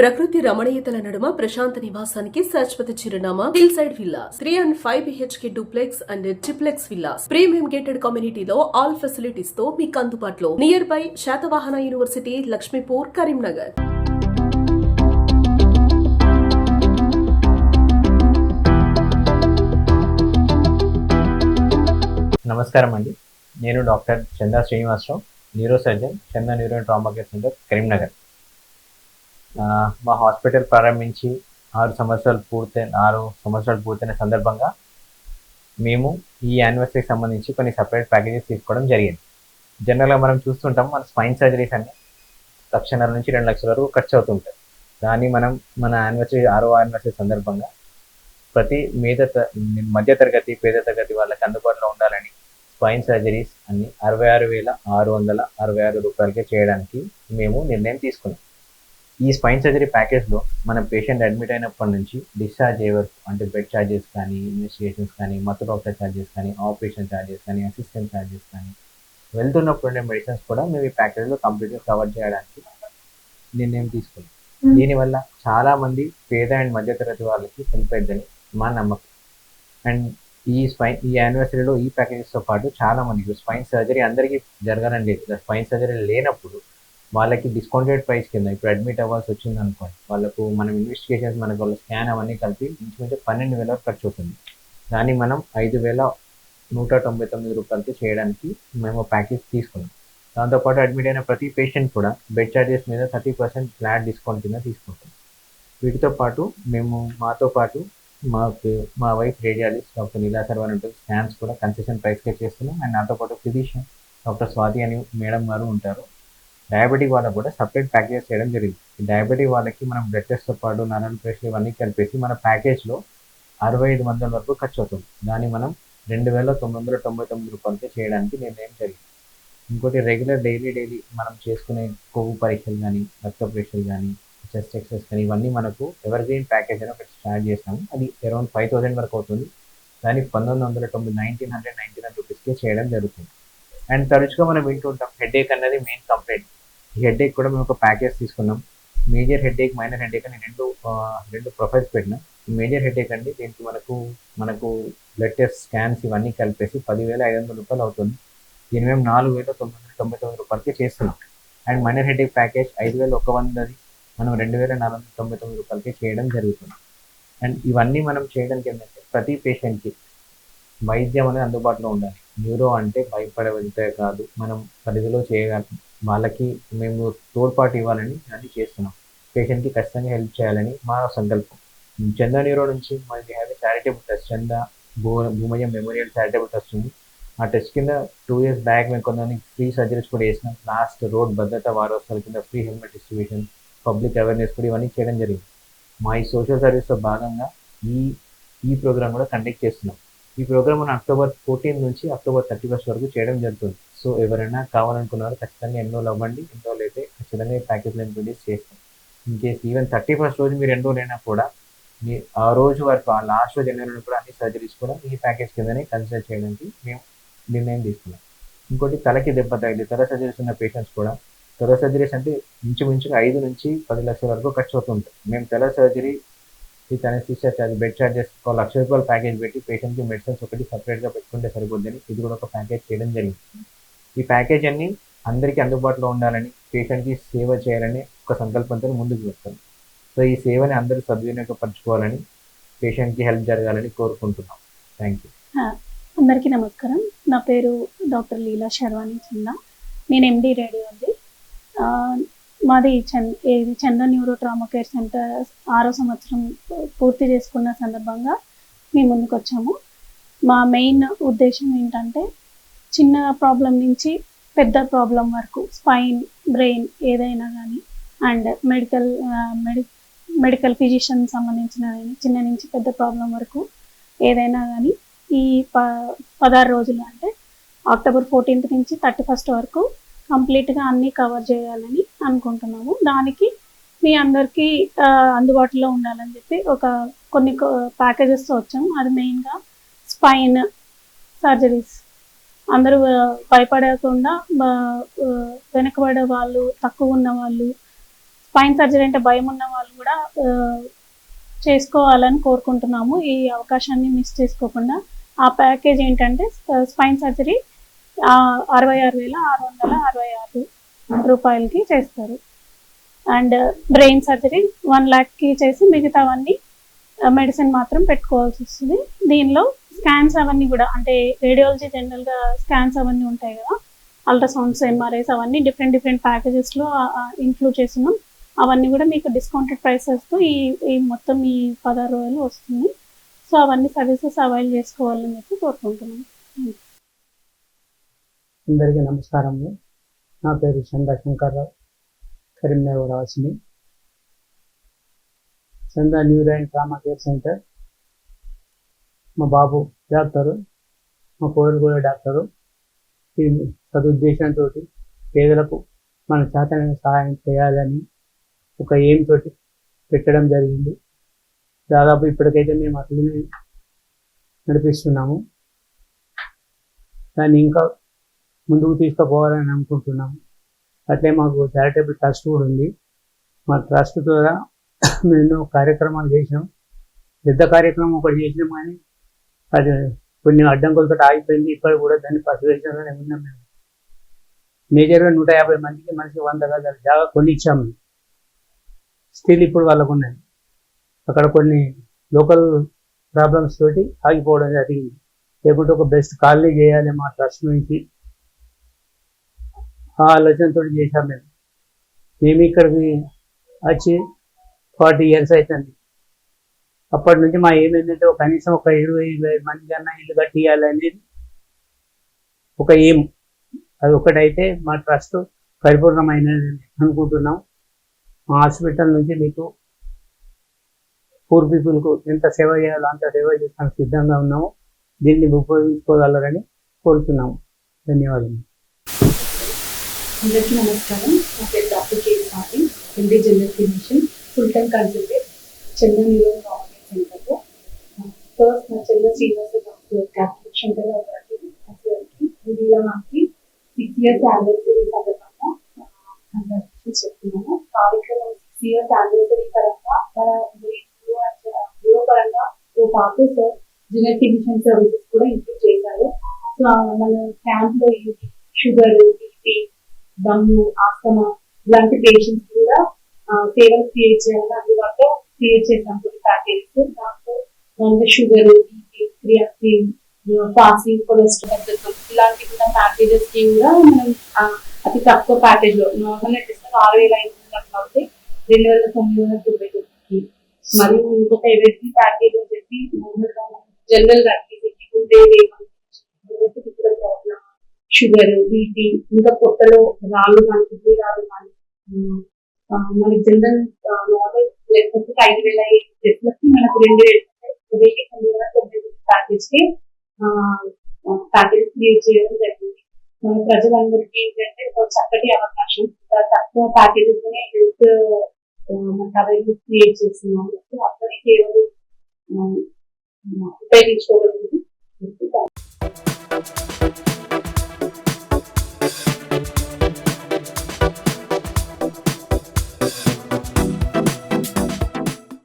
ప్రకృతి రమణీయతల నడుమ ప్రశాంత నివాసానికి శాశ్వత చిరునామా hill side villas. Three and five BHK duplex and triplex villas. Premium gated కమ్యూనిటీలో ఆల్ ఫెసిలిటీస్తో మీకు అందుబాటులో near by Satavahana university Laxmipur Karimnagar. నమస్కారం అండి. నేను doctor Chanda Srinivasarao neuro surgeon Chanda neuro trauma care centre Karimnagar. మా hospital ప్రారంభించి ఆరు సంవత్సరాలు పూర్తయిన ఆరు సంవత్సరాలు పూర్తయిన సందర్భంగా మేము ఈ యానివర్సరీకి సంబంధించి కొన్ని సపరేట్ ప్యాకేజెస్ తీసుకోవడం జరిగింది. జనరల్గా మనం చూస్తుంటాం మన స్పైన్ సర్జరీస్ అన్ని లక్షన్నర నుంచి రెండు లక్షల వరకు ఖర్చు అవుతుంటాయి దాన్ని మనం మన యానివర్సరీ ఆరో యానివర్సరీ సందర్భంగా ప్రతి మీద మధ్యతరగతి మధ్య తరగతి పేద తరగతి వాళ్ళకి అందుబాటులో ఉండాలని స్పైన్ సర్జరీస్ అన్ని అరవై ఆరు వేల ఆరు వందల అరవై ఆరు రూపాయలకే చేయడానికి మేము నిర్ణయం తీసుకున్నాం. ఈ స్పైన్ సర్జరీ ప్యాకేజ్లో మన పేషెంట్ అడ్మిట్ అయినప్పటి నుంచి డిశ్చార్జ్ అయ్యే వరకు అంటే బెడ్ ఛార్జెస్ కానీ ఇన్వెస్టిగేషన్స్ కానీ మత్తు డాక్టర్ ఛార్జెస్ కానీ ఆపరేషన్ ఛార్జెస్ కానీ అసిస్టెంట్ ఛార్జెస్ కానీ వెళ్తున్నప్పుడు ఉండే మెడిసిన్స్ కూడా మేము ఈ ప్యాకేజ్లో కంప్లీట్గా కవర్ చేయడానికి నిర్ణయం తీసుకున్నాం. దీనివల్ల చాలా మంది పేద అండ్ మధ్యతరగతి వాళ్ళకి హెల్ప్ అవుతుందని మా నమ్మకం. అండ్ ఈ స్పైన్ ఈ యానివర్సరీలో ఈ ప్యాకేజెస్తో పాటు చాలా మందికి స్పైన్ సర్జరీ అందరికీ జరగాలని లేదు. స్పైన్ సర్జరీ లేనప్పుడు వాళ్ళకి డిస్కౌంటెడ్ ప్రైస్ కింద ఇప్పుడు అడ్మిట్ అవ్వాల్సి వచ్చింది అనుకోండి వాళ్ళకు మనం ఇన్వెస్టిగేషన్స్ మనకు వాళ్ళ స్కాన్ అవన్నీ కలిపి ఇంచుమించు పన్నెండు వేల ఖర్చు అవుతుంది. దాన్ని మనం ఐదు వేల నూట తొంభై తొమ్మిది రూపాయలకి చేయడానికి మేము ప్యాకేజ్ తీసుకున్నాం. దాంతోపాటు అడ్మిట్ అయిన ప్రతి పేషెంట్ కూడా బెడ్ ఛార్జెస్ మీద థర్టీ పర్సెంట్ ఫ్లాట్ డిస్కౌంట్ కింద తీసుకుంటాం. వీటితో పాటు మేము మాతో పాటు మాకు మా వైఫ్ రేడియాలిస్ట్ డాక్టర్ నీలా సర్వర్ ఉంటుంది స్కాన్స్ కూడా కన్సెషన్ ప్రైస్కే చేస్తున్నాం. అండ్ నాతో పాటు ఫిజిషియన్ డాక్టర్ స్వాతి అని మేడం గారు ఉంటారు. డయాబెటిక్ వాళ్ళకు కూడా సపరేట్ ప్యాకేజ్ చేయడం జరిగింది. ఈ డయాబెటిక్ వాళ్ళకి మనం బ్లడ్ టెస్ట్తో పాటు నారాయణ ప్రెషర్ ఇవన్నీ కలిపేసి మన ప్యాకేజ్లో అరవై ఐదు వందల వరకు ఖర్చు అవుతుంది. దాన్ని మనం రెండు వేల తొమ్మిది వందల తొంభై తొమ్మిది రూపాయలకి చేయడానికి నిర్ణయం జరిగింది. ఇంకోటి రెగ్యులర్ డైలీ డైలీ మనం చేసుకునే కొవ్వు పరీక్షలు కానీ రక్త పరీక్షలు కానీ చెస్ట్ ఎక్సెస్ కానీ ఇవన్నీ మనకు ఎవర్ గ్రీన్ ప్యాకేజ్ అని ఒకటి స్టార్ట్ చేసాము అది అరౌండ్ ఫైవ్ థౌసండ్ వరకు అవుతుంది. దాన్ని పంతొమ్మిది వందల తొంభై నైన్టీన్ హండ్రెడ్ నైన్టీ నైన్ రూపీస్కి చేయడం జరుగుతుంది. అండ్ తరచుగా మనం వింటుంటాం హెడేక్ అనేది మెయిన్ కంప్లైంట్ ఈ హెడేక్ కూడా మేము ఒక ప్యాకేజ్ తీసుకున్నాం. మేజర్ హెడేక్ మైనర్ హెడేక్ అని రెండు రెండు ప్రొఫైల్స్ పెట్టినాం. మేజర్ హెడేక్ అండి దీనికి మనకు మనకు బ్లడ్ టెస్ట్ స్కాన్స్ ఇవన్నీ కలిపేసి పదివేల ఐదు వందల రూపాయలు అవుతుంది. దీని మేము నాలుగు వేల తొమ్మిది వందల తొంభై తొమ్మిది రూపాయలకి చేస్తున్నాం. అండ్ మైనర్ హెడ్ఏక్ ప్యాకేజ్ ఐదు వేల ఒక వందది మనం రెండు వేల నాలుగు వందల తొంభై తొమ్మిది రూపాయలకి చేయడం జరుగుతుంది. అండ్ ఇవన్నీ మనం చేయడానికి ఏంటంటే ప్రతి పేషెంట్కి వైద్యం అనేది అందుబాటులో ఉండాలి. న్యూరో అంటే భయపడవలతే కాదు. మనం పరిధిలో చేయగలం వాళ్ళకి మేము తోడ్పాటు ఇవ్వాలని అన్ని చేస్తున్నాం. పేషెంట్కి ఖచ్చితంగా హెల్ప్ చేయాలని మా సంకల్పం. చందా న్యూరో నుంచి మనకి హ్యావ్ చారిటబుల్ ట్రస్ట్ చందా భూ భూమయ్య మెమోరియల్ చారిటబుల్ ట్రస్ట్ ఉంది. ఆ టెస్ట్ కింద టూ ఇయర్స్ బ్యాక్ మేము కొంతమంది ఫ్రీ సర్జరీస్ కూడా చేసినాం. లాస్ట్ రోడ్ భద్రత వారోత్సవాల కింద free helmet distribution public awareness కూడా ఇవన్నీ చేయడం జరిగింది. మా ఈ సోషల్ సర్వీస్లో భాగంగా ఈ ఈ ప్రోగ్రామ్ కూడా కండక్ట్ చేస్తున్నాం. ఈ ప్రోగ్రామ్ అక్టోబర్ ఫోర్టీన్ నుంచి అక్టోబర్ థర్టీ ఫస్ట్ వరకు చేయడం జరుగుతుంది. సో ఎవరైనా కావాలనుకున్నారో ఖచ్చితంగా ఎన్రోల్ అవ్వండి ఎన్రోల్ అయితే ఖచ్చితంగా ఈ ప్యాకేజ్లో ఇంట్రొడ్యూస్ చేస్తాం. In case even thirty first రోజు మీరు ఎన్రోల్ అయినా కూడా మీ ఆ రోజు వరకు ఆ లాస్ట్ రోజు ఎన్రోల్ కూడా అన్ని సర్జరీస్ కూడా ఈ ప్యాకేజ్ కిందనే కన్సిడర్ చేయడానికి మేము నిర్ణయం తీసుకున్నాం. ఇంకోటి తలకి దెబ్బ తగిలి తల సర్జరీస్ ఉన్న పేషెంట్స్ కూడా తల సర్జరీస్ అంటే ఇంచుమించుగా ఐదు నుంచి పది లక్షల వరకు ఖర్చు అవుతుంటుంది మేము తల సర్జరీ ఈ అనస్థిషియా ఛార్జ్ బెడ్ ఛార్జెస్ ఒక లక్ష రూపాయల ప్యాకేజ్ పెట్టి పేషెంట్కి మెడిసిన్స్ ఒకటి సపరేట్గా పెట్టుకుంటే సరిపోద్దని ఇది కూడా ఒక ప్యాకేజ్ చేయడం జరిగింది. ఈ ప్యాకేజ్ అన్ని అందరికీ అందుబాటులో ఉండాలని పేషెంట్కి సేవ చేయాలని ఒక సంకల్పంతో ముందుకు వస్తుంది సో ఈ సేవని అందరూ సద్వినియోగపరచుకోవాలని పేషెంట్కి హెల్ప్ జరగాలని కోరుకుంటున్నాం. Thank you. అందరికీ నమస్కారం. నా పేరు డాక్టర్ లీలా శర్వాణి చంద నేను ఎండి రేడియాలజీ మాది చంద ఇది Chandra neuro trauma care centre ఆరో సంవత్సరం పూర్తి చేసుకున్న సందర్భంగా మేము ముందుకు వచ్చాము మా మెయిన్ ఉద్దేశం ఏంటంటే చిన్న ప్రాబ్లం నుంచి పెద్ద ప్రాబ్లం వరకు స్పైన్ బ్రెయిన్ ఏదైనా కానీ and medical medi medical physician సంబంధించిన చిన్న నుంచి పెద్ద ప్రాబ్లం వరకు ఏదైనా కానీ ఈ ప పదహారు రోజులు అంటే అక్టోబర్ ఫోర్టీన్త్ నుంచి థర్టీ ఫస్ట్ వరకు కంప్లీట్గా అన్నీ కవర్ చేయాలని అనుకుంటున్నాము. దానికి మీ అందరికీ అందుబాటులో ఉండాలని చెప్పి ఒక కొన్ని ప్యాకేజెస్తో వచ్చాము. అది మెయిన్గా స్పైన్ సర్జరీస్ అందరూ భయపడకుండా వెనకబడే వాళ్ళు తక్కువ ఉన్న వాళ్ళు స్పైన్ సర్జరీ అంటే భయం ఉన్న వాళ్ళు కూడా చేసుకోవాలని కోరుకుంటున్నాము. ఈ అవకాశాన్ని మిస్ చేసుకోకుండా ఆ ప్యాకేజ్ ఏంటంటే స్పైన్ సర్జరీ అరవై ఆరు వేల ఆరు వందల అరవై ఆరు రూపాయలకి చేస్తారు. అండ్ బ్రెయిన్ సర్జరీ వన్ ల్యాక్కి చేసి మిగతావన్నీ మెడిసిన్ మాత్రం పెట్టుకోవాల్సి వస్తుంది. దీనిలో స్కాన్స్ అవన్నీ కూడా అంటే రేడియాలజీ జనరల్గా స్కాన్స్ అవన్నీ ఉంటాయి కదా అల్ట్రాసౌండ్స్ ఎంఆర్ఐస్ అవన్నీ డిఫరెంట్ డిఫరెంట్ ప్యాకేజెస్లో ఇంక్లూడ్ చేస్తున్నాం. అవన్నీ కూడా మీకు డిస్కౌంటెడ్ ప్రైసెస్తో ఈ ఈ మొత్తం ఈ పదహారు రోజులు వస్తుంది. సో అవన్నీ సర్వీసెస్ అవైల్ చేసుకోవాలని చెప్పి కోరుకుంటున్నాం. అందరికీ నమస్కారం నా పేరు చంద్రశంకర్రావు Karimnagar వాసిని Chanda neuro and trauma care centre. మా బాబు డాక్టరు మా కోడలు కూడా డాక్టరు ఈ సదుద్దేశంతో పేదలకు మన చేతనైన సహాయం చేయాలని ఒక ఎయిమ్ తోటి పెట్టడం జరిగింది. దాదాపు ఇప్పటికైతే మేము అట్లనే నడిపిస్తున్నాము. దాన్ని ఇంకా ముందుకు తీసుకుపోవాలని అనుకుంటున్నాము అట్లే మాకు చారిటబుల్ ట్రస్ట్ కూడా ఉంది. మా ట్రస్ట్ ద్వారా మేము ఎన్నో కార్యక్రమాలు చేసినాం పెద్ద కార్యక్రమం ఒకటి చేసినాం కానీ అది కొన్ని అడ్డంకులతో ఆగిపోయింది. ఇప్పటికి కూడా దాన్ని పసివేషంలోనే ఉన్నాం మేము. మేజర్గా నూట యాభై మందికి మనిషి వంద గజాల జాగా కొన్ని ఇచ్చాము స్టిల్ ఇప్పుడు వాళ్ళకు ఉన్నాయి. అక్కడ కొన్ని లోకల్ ప్రాబ్లమ్స్ తోటి ఆగిపోవడం జరిగింది. లేకుంటే ఒక బెస్ట్ కాలనీ చేయాలి మా ట్రస్ట్ నుంచి. ఆ ఆలోచనతో చేశాం మేము. మేము ఇక్కడికి వచ్చి ఫార్టీ ఇయర్స్ అవుతుంది అప్పటి నుంచి మా ఏం ఏంటంటే కనీసం ఒక ఇరవై ఇరవై మంది కన్నా ఇల్లు కట్టియాలనేది ఒక ఏం. అది ఒకటైతే మా ట్రస్ట్ పరిపూర్ణమైనది అనుకుంటున్నాం. మా హాస్పిటల్ నుంచి మీకు పూర్ పీపుల్కు ఎంత సేవ చేయాలో అంత సేవ చేయడానికి సిద్ధంగా ఉన్నాము. దీన్ని ఉపయోగించుకోగలరని కోరుతున్నాము. ధన్యవాదాలు అందరికీ నమస్కారం. నా పేరు doctor K Swamy MD general physician full time consultant చెన్నైలో సెంటర్లో ఫస్ట్ నా చంద్ర శ్రీనివాస డాక్టర్ క్యాథలిక్ శంకర్ రావు అసలుకి ఇండియా మనకి సిక్స్ ఇయర్స్ యానివర్సరీ సందర్భంగా కంగ్రాచులేషన్స్ చెప్తున్నాను. కార్యక్రమం సిక్స్ ఇయర్స్ యానివర్సరీ పరంగా మన న్యూరో పరంగా తో పాటు సార్ జూనియర్ ఫిజిషియన్ సర్వీసెస్ కూడా ఇంక్లూడ్ చేశారు. సో మన క్యాంప్లో షుగర్ బీపీ దమ్ము ఆస్తమా ఇలాంటి పేషెంట్స్ కూడా సేవలు క్రియేట్ చేయాలని అందుబాటులో క్రియేట్ చేసాం కొన్ని ప్యాకేజెస్ దాంట్లో మనకి sugar BP creatinine fasting cholesterol పద్ధతులు ఇలాంటి కూడా ప్యాకేజెస్కి కూడా మనం ఆ, అతి తక్కువ ప్యాకేజ్లో నార్మల్ డిస్కౌంట్ ఆరు వేల ఐదు వందల కాబట్టి రెండు వేల తొమ్మిది వందల తొంభై తొమ్మిది మరియు ఇంకొక ఎవరికి ప్యాకేజ్ అని చెప్పి జనరల్గా గుండె ప్రాబ్లమ్ షుగర్ బీపీ ఇంకా పొట్టలో రాళ్ళు కానీ కిడ్నీ రాళ్ళు కానీ మనకి జనరల్ నార్మల్ బ్లడ్ ఐదు వేల ఐదు చెట్లకి మనకు రెండు వేలు వెయ్యి తొమ్మిది వందల తొంభై ప్యాకేజ్కి ప్యాకేజ్ క్రియేట్ చేయడం జరిగింది. మన ప్రజలందరికీ ఏంటంటే ఒక చక్కటి అవకాశం. తక్కువ ప్యాకేజెస్ హెల్త్ మనకు అవైలబుల్ క్రియేట్ చేస్తున్నాము సో అందరి సేవలు ఆ, ఉపయోగించుకోగలుగుతుంది